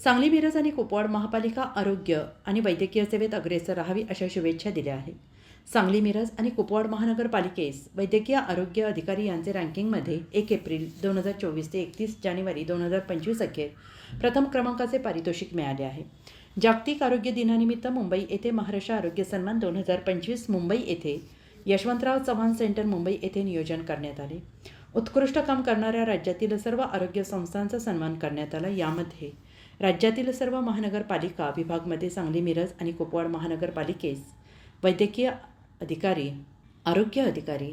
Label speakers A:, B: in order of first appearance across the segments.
A: सांगली मिरज आणि कुपवाड महापालिका आरोग्य आणि वैद्यकीय सेवेत अग्रेसर राहावी अशा शुभेच्छा दिल्या आहेत. सांगली मिरज आणि कुपवाड महानगरपालिकेस वैद्यकीय आरोग्य अधिकारी यांचे रँकिंगमध्ये एक एप्रिल दोन हजार चोवीस ते एकतीस जानेवारी दोन हजार पंचवीस अखेर प्रथम क्रमांकाचे पारितोषिक मिळाले आहे. जागतिक आरोग्य दिनानिमित्त मुंबई येथे महाराष्ट्र आरोग्य सन्मान दोन हजार पंचवीस मुंबई येथे यशवंतराव चव्हाण सेंटर मुंबई येथे नियोजन करण्यात आले. उत्कृष्ट काम करणाऱ्या राज्यातील सर्व आरोग्य संस्थांचा सन्मान करण्यात आला. यामध्ये राज्यातील सर्व महानगरपालिका विभागमध्ये सांगली मिरज आणि कुपवाड महानगरपालिकेस वैद्यकीय अधिकारी आरोग्य अधिकारी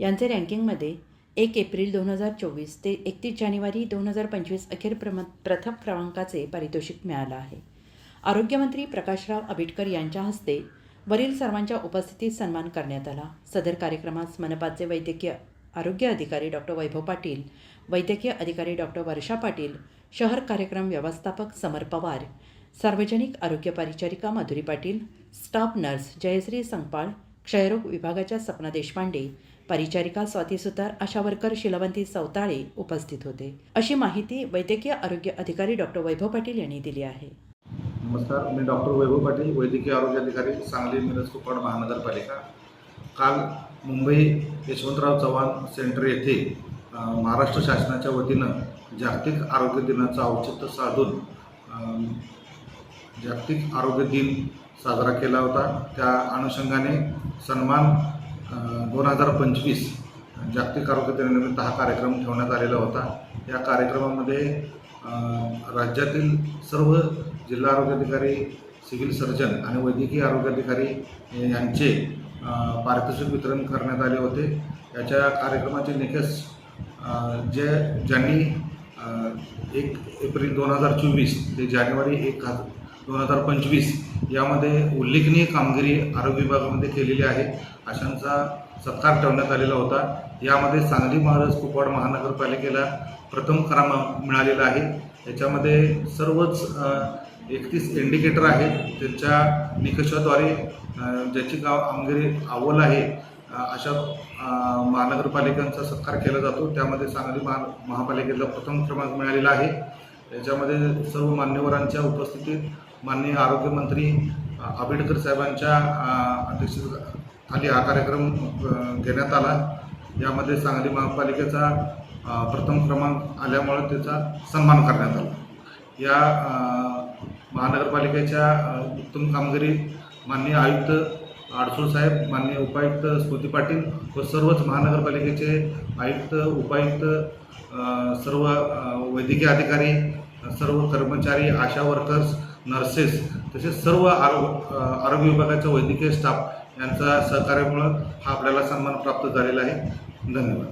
A: यांचे रँकिंगमध्ये एक एप्रिल दोन हजार चोवीस ते एकतीस जानेवारी दोन हजार पंचवीस अखेर प्रम प्रथम क्रमांकाचे पारितोषिक मिळालं आहे. आरोग्यमंत्री प्रकाशराव आंबेडकर यांच्या हस्ते वरील सर्वांच्या उपस्थितीत सन्मान करण्यात आला. सदर कार्यक्रमास मनपाचे वैद्यकीय आरोग्य अधिकारी डॉक्टर वैभव पाटील वैद्यकीय अधिकारी डॉक्टर वर्षा पाटील शहर कार्यक्रम व्यवस्थापक समर पवार सार्वजनिक आरोग्य परिचारिका माधुरी पाटील स्टाफ नर्स जयश्री संगपाळ क्षयरोग विभागाच्या सपना देशपांडे परिचारिका स्वाती सुतार आशा वर्कर शिलवंती सवताळे उपस्थित होते. अशी माहिती वैद्यकीय आरोग्य अधिकारी डॉक्टर वैभव पाटील यांनी दिली आहे.
B: नमस्कार मी डॉक्टर वैभव पाटील वैद्यकीय आरोग्य अधिकारी सांगली मिरज कोकण महानगरपालिका. काल मुंबई यशवंतराव चव्हाण सेंटर येथे महाराष्ट्र शासनाच्या वतीनं जागतिक आरोग्य दिनाचं औचित्य साधून जागतिक आरोग्य दिन साजरा केला होता त्या अनुषंगाने सन्मान दोन हजार पंचवीस जागतिक आरोग्य दिनानिमित्त हा कार्यक्रम ठेवण्यात आलेला होता. या कार्यक्रमामध्ये राज्यातील सर्व जिल्हा आरोग्य अधिकारी सिव्हिल सर्जन आणि वैद्यकीय आरोग्य अधिकारी यांचे पारितोषिक वितरण करण्यात आले होते. याच्या कार्यक्रमाचे निकष जे ज्यांनी एक एप्रिल दोन हजार चोवीस ते जानेवारी एक दोन हजार पंचवीस यामध्ये उल्लेखनीय कामगिरी आरोग्य विभागामध्ये केलेली आहे. अशांचा सत्कार ठेवण्यात आलेला होता. यामध्ये सांगली महाराज कुपवाड महानगरपालिकेला प्रथम क्रमांक मिळालेला आहे. याच्यामध्ये सर्वच एकतीस इंडिकेटर आहेत. त्यांच्या निकषाद्वारे ज्याची गाव कामगिरी अव्वल आहे अशा महानगरपालिकांचा सत्कार केला जातो. त्यामध्ये सांगली महा महापालिकेला प्रथम क्रमांक मिळालेला आहे. याच्यामध्ये सर्व मान्यवरांच्या उपस्थितीत माननीय आरोग्यमंत्री आंबेडकर साहेबांच्या अध्यक्षतेखाली हा कार्यक्रम घेण्यात आला. यामध्ये सांगली महापालिकेचा प्रथम क्रमांक आल्यामुळे त्याचा सन्मान करण्यात आला. या महानगरपालिकेच्या उत्तम कामगिरी माननीय आयुक्त आडसूळ साहेब माननीय उपायुक्त स्मृती पाटील व सर्वच महानगरपालिकेचे आयुक्त उपायुक्त सर्व वैद्यकीय अधिकारी सर्व कर्मचारी आशा वर्कर्स नर्सेस तसेच सर्व आरो आरोग्य विभागाचा वैद्यकीय स्टाफ यांचा सहकार्यामुळं हा आपल्याला सन्मान प्राप्त झालेला आहे. धन्यवाद.